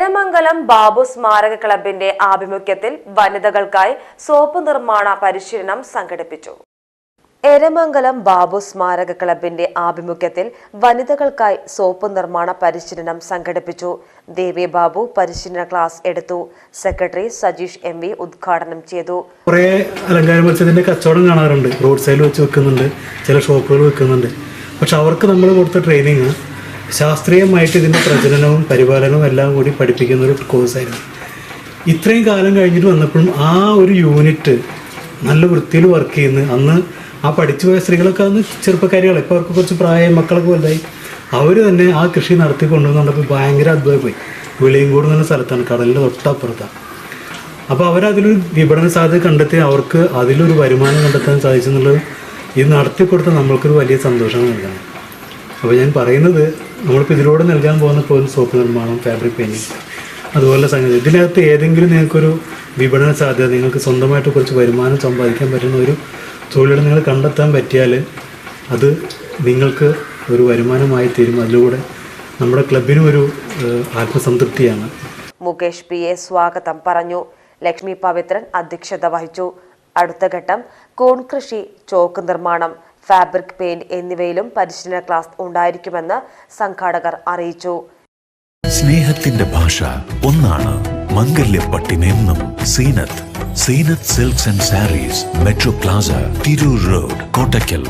എരമംഗലം ബാബു സ്മാരക ക്ലബിന്റെ ആഭിമുഖ്യത്തിൽ വനിതകൾക്കായി സോപ്പ് നിർമ്മാണ പരിശീലനം സംഘടിപ്പിച്ചു. എരമംഗലം ബാബു സ്മാരക ക്ലബിന്റെ ആഭിമുഖ്യത്തിൽ വനിതകൾക്കായി സോപ്പ് നിർമ്മാണ പരിശീലനം സംഘടിപ്പിച്ചു. ദേവി ബാബു പരിശീലന ക്ലാസ് എടുത്തു. സെക്രട്ടറി സജീഷ് എം വി ഉദ്ഘാടനം ചെയ്തു. കുറേ അലങ്കാര മത്സ്യത്തിന്റെ കച്ചവടം കാണാറുണ്ട്. റോഡ് സൈഡിൽ വെച്ച് വെക്കുന്നുണ്ട്. ചില ഷോപ്പുകൾ വെക്കുന്നുണ്ട്. പക്ഷെ അവർക്ക് നമ്മൾ കൊടുത്ത ട്രെയിനിങ് ശാസ്ത്രീയമായിട്ട് ഇതിന്റെ പ്രജനനവും പരിപാലനവും എല്ലാം കൂടി പഠിപ്പിക്കുന്ന ഒരു കോഴ്സായിരുന്നു ഇത്രയും കാലം കഴിഞ്ഞിട്ട് വന്നപ്പോഴും ആ ഒരു യൂണിറ്റ് നല്ല വൃത്തിയിൽ വർക്ക് ചെയ്യുന്ന. അന്ന് ആ പഠിച്ചു പോയ സ്ത്രീകളൊക്കെ അന്ന് ചെറുപ്പക്കാരികളെ ഇപ്പോൾ അവർക്ക് കുറച്ച് പ്രായം മക്കളൊക്കെ വലുതായി. അവർ തന്നെ ആ കൃഷി നടത്തി കൊണ്ടുവന്നുകൊണ്ടപ്പോൾ ഭയങ്കര അത്ഭുതമായി. വെളിയും കൂടുന്ന സ്ഥലത്താണ് കടലിന്റെ തൊട്ടപ്പുറത്താണ് അപ്പോൾ അവരതിലൊരു വിപണന സാധ്യത കണ്ടെത്തി അവർക്ക് അതിലൊരു വരുമാനം കണ്ടെത്താൻ സാധിച്ചെന്നുള്ളത് ഇത് നടത്തി കൊടുത്ത നമ്മൾക്കൊരു വലിയ സന്തോഷം നൽകണം അപ്പോൾ ഞാൻ പറയുന്നത് നമ്മളിപ്പോൾ ഇതിലൂടെ നൽകാൻ പോകുന്ന ഇപ്പോൾ സോപ്പ് നിർമ്മാണം ഫാബ്രിക് പെയിന്റിങ് അതുപോലെ സംഗതി. ഇതിനകത്ത് ഏതെങ്കിലും നിങ്ങൾക്കൊരു വിപണന സാധ്യത നിങ്ങൾക്ക് സ്വന്തമായിട്ട് കുറച്ച് വരുമാനം സമ്പാദിക്കാൻ പറ്റുന്ന ഒരു തൊഴിലിടം നിങ്ങൾ കണ്ടെത്താൻ പറ്റിയാൽ അത് നിങ്ങൾക്ക് ഒരു വരുമാനമായി തീരും. അതിലൂടെ നമ്മുടെ ക്ലബിനും ഒരു ആത്മസംതൃപ്തിയാണ്. മുകേഷ് പി എ സ്വാഗതം പറഞ്ഞു. ലക്ഷ്മി പവിത്രൻ അധ്യക്ഷത വഹിച്ചു. അടുത്ത ഘട്ടം കോൺകൃഷി ചോക്ക് നിർമ്മാണം. ഫാബ്രിക് പെയിന്റ് എന്നിവയിലും പരിശീലന ക്ലാസ് ഉണ്ടായിരിക്കുമെന്ന് സംഘാടകർ അറിയിച്ചു. സ്നേഹത്തിന്റെ ഭാഷ ഒന്നാണ്. മംഗല്യപ്പട്ടിനെന്നും Zeenath. Zeenath Silks and Sarees Metro Plaza Tirur road Kottakkal.